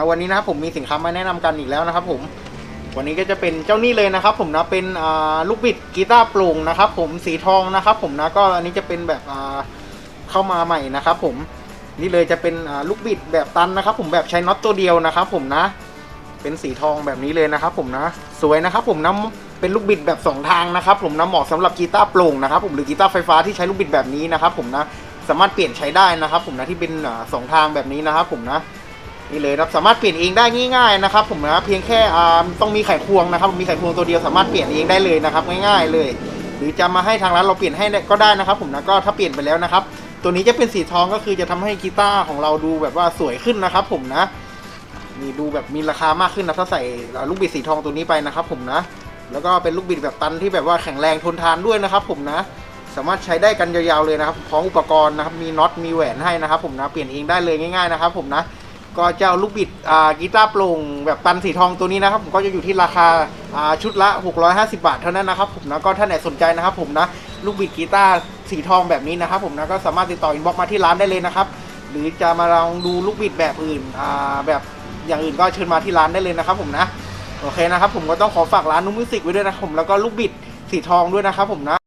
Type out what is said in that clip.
นะวันนี้นะครับผมมีสินค้ามาแนะนำกันอีกแล้วนะครับ ผม วันนี้ก็จะเป็นเจ้านี่เลยนะครับ ผมนะเป็นลูกบิดกีตาร์โปร่งนะครับ ผมสีทองนะครับ ผมนะก็อันนี้จะเป็นแบบเข้ามาใหม่นะครับ ผมนี่เลยจะเป็นลูกบิดแบบตันนะครับ ผมแบบใช้น็อตตัวเดียวนะครับ ผมนะ เป็นสีทองแบบนี้เลยนะครับ ผมนะ สวยนะครับ ผมนะเป็นลูกบิดแบบสองทางนะครับ ผมนะเหมาะสำหรับกีตาร์โปร่งนะครับผมหรือกีตาร์ไฟฟ้าที่ใช้ลูกบิดแบบนี้นะครับ ผมนะสามารถเปลี่ยนใช้ได้นะครับ ผมนะที่เป็นสองทางแบบนี้นะครับ ผมนะ นี่เลยครับสามารถเปลี่ยนเองได้ง่ายๆนะครับ ผมนะเพียงแค่ต้องมีไขควงนะครับ มีไขควงตัวเดียวสามารถเปลี่ยนเองได้เลยนะครับ ง่ายๆเลย หรือจะมาให้ทางร้านเราเปลี่ยนให้ก็ได้นะครับ ผมนะก็ถ้าเปลี่ยนไปแล้วนะครับ ตัวนี้จะเป็นสีทองก็คือจะทำให้กีตาร์ของเราดูแบบว่าสวยขึ้นนะครับ ผมนะนี่ดูแบบมีราคามากขึ้นนะถ้าใส่ลูกบิดสีทองตัวนี้ไปนะครับ ผมนะ แล้วก็เป็นลูกบิดแบบตันที่แบบว่าแข็งแรงทนทานด้วยนะครับ ผมนะ สามารถใช้ได้กันยาวๆเลยนะครับพร้อมอุปกรณ์นะครับ มีน็อตมีแหวนให้นะครับ ผมนะเปลี่ยนเองได้เลยง่าย ๆนะครับ ผมนะ ก็เจ้าลูกบิดกีตาร์โปร่งแบบตันสีทองตัวนี้นะครับผมก็จะอยู่ที่ราคาาชุดละ 650 บาทเท่านั้นนะครับผมนะก็ถ้าไหนสนใจนะครับผมนะลูกบิดกีตาร์สีทองแบบนี้นะครับผมนะก็สามารถติดต่ออินบ็อกมาที่ร้านได้เลยนะครับหรือจะมาลองดูลูกบิดแบบอื่นแบบอย่างอื่นก็เชิญมาที่ร้านได้เลยนะครับผมนะโอเคนะครับผมก็ต้องขอฝากร้านนุ่มมิวสิกไว้ด้วยนะครับผมแล้วก็ลูกบิดสีทองด้วยนะครับผมนะ